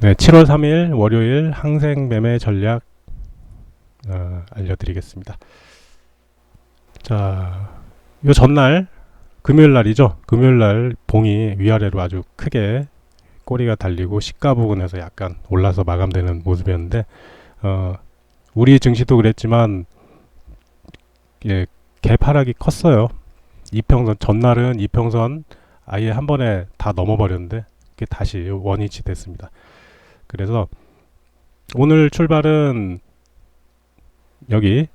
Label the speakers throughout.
Speaker 1: 네, 7월 3일 월요일 항생 매매 전략 어, 알려드리겠습니다. 자, 요 전날 금요일 날이죠. 금요일 날 봉이 위아래로 아주 크게 꼬리가 달리고 시가 부근에서 약간 올라서 마감되는 모습이었는데 어, 우리 증시도 그랬지만 예, 개파락이 컸어요. 이평선 전날은 이평선 아예 한 번에 다 넘어버렸는데 그게 다시 원위치 됐습니다. 그래서 오늘 출발은 여기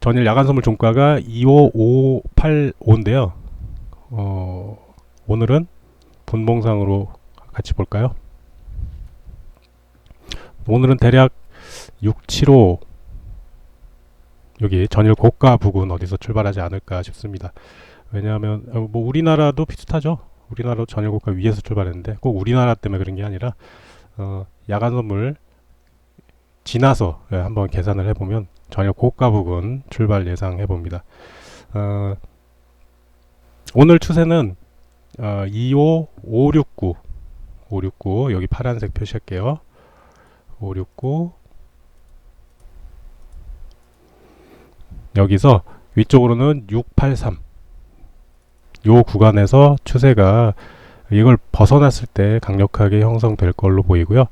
Speaker 1: 전일 야간 선물 종가가 25585인데요. 어, 오늘은 분봉상으로 같이 볼까요? 오늘은 대략 675 여기 전일 고가 부근 어디서 출발하지 않을까 싶습니다. 왜냐하면 어, 뭐 우리나라도 비슷하죠. 우리나라도 전일 고가 위에서 출발했는데 꼭 우리나라 때문에 그런 게 아니라 어, 야간 선물 지나서 예, 한번 계산을 해보면 전혀 고가 부근 출발 예상해 봅니다. 어, 오늘 추세는 어, 25, 569, 569 여기 파란색 표시할게요. 569 여기서 위쪽으로는 683. 요 구간에서 추세가 이걸 벗어났을 때 강력하게 형성될 걸로 보이고요.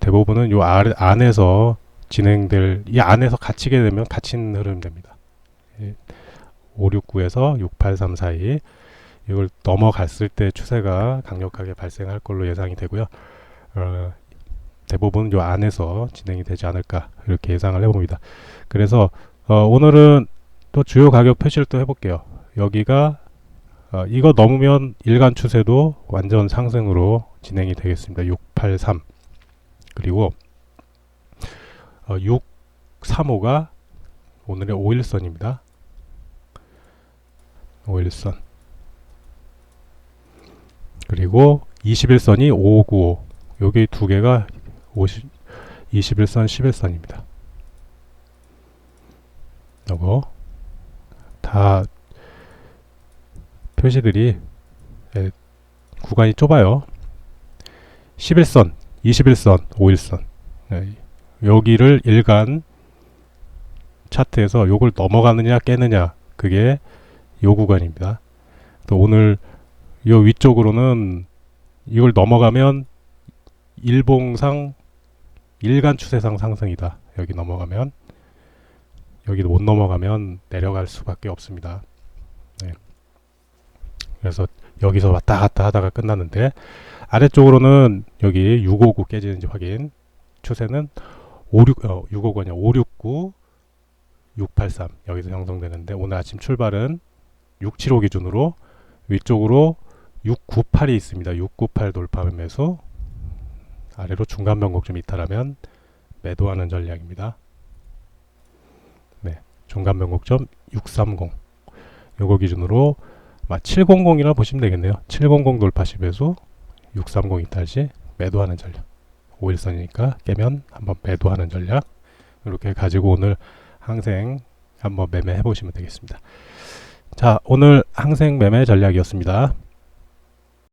Speaker 1: 대부분은 요 아래, 안에서 진행될 이 안에서 갇히게 되면 갇힌 흐름 됩니다. 569에서 683 사이 이걸 넘어갔을 때 추세가 강력하게 발생할 걸로 예상이 되고요. 어, 대부분 요 안에서 진행이 되지 않을까 이렇게 예상을 해봅니다. 그래서 어, 오늘은 또 주요 가격 표시를 또 해볼게요. 여기가 어, 이거 넘으면 일간 추세도 완전 상승으로 진행이 되겠습니다. 683 그리고 어, 635가 오늘의 5일선입니다. 5일선 그리고 21선이 595 여기 두 개가 50, 21선 11선입니다. 요거 다 표시들이 예, 구간이 좁아요. 11선, 21선, 5일선 예, 여기를 일간 차트에서 요걸 넘어가느냐 깨느냐 그게 요 구간입니다. 또 오늘 요 위쪽으로는 이걸 넘어가면 일봉상 일간 추세상 상승이다. 여기 넘어가면 여기도 못 넘어가면 내려갈 수밖에 없습니다. 네. 그래서 여기서 왔다 갔다 하다가 끝났는데 아래쪽으로는 여기 659 깨지는지 확인 추세는 56, 어, 659가 아니라 569 683 여기서 형성되는데 오늘 아침 출발은 675 기준으로 위쪽으로 698이 있습니다. 698 돌파 매수 아래로 중간 변곡점 이탈하면 매도하는 전략입니다. 네, 중간 변곡점 630 요거 기준으로 700이라 보시면 되겠네요. 700 돌파 시 매수 630 이탈 시 매도하는 전략 5일선이니까 깨면 한번 매도하는 전략 이렇게 가지고 오늘 항생 한번 매매해 보시면 되겠습니다. 자 오늘 항생 매매 전략이었습니다.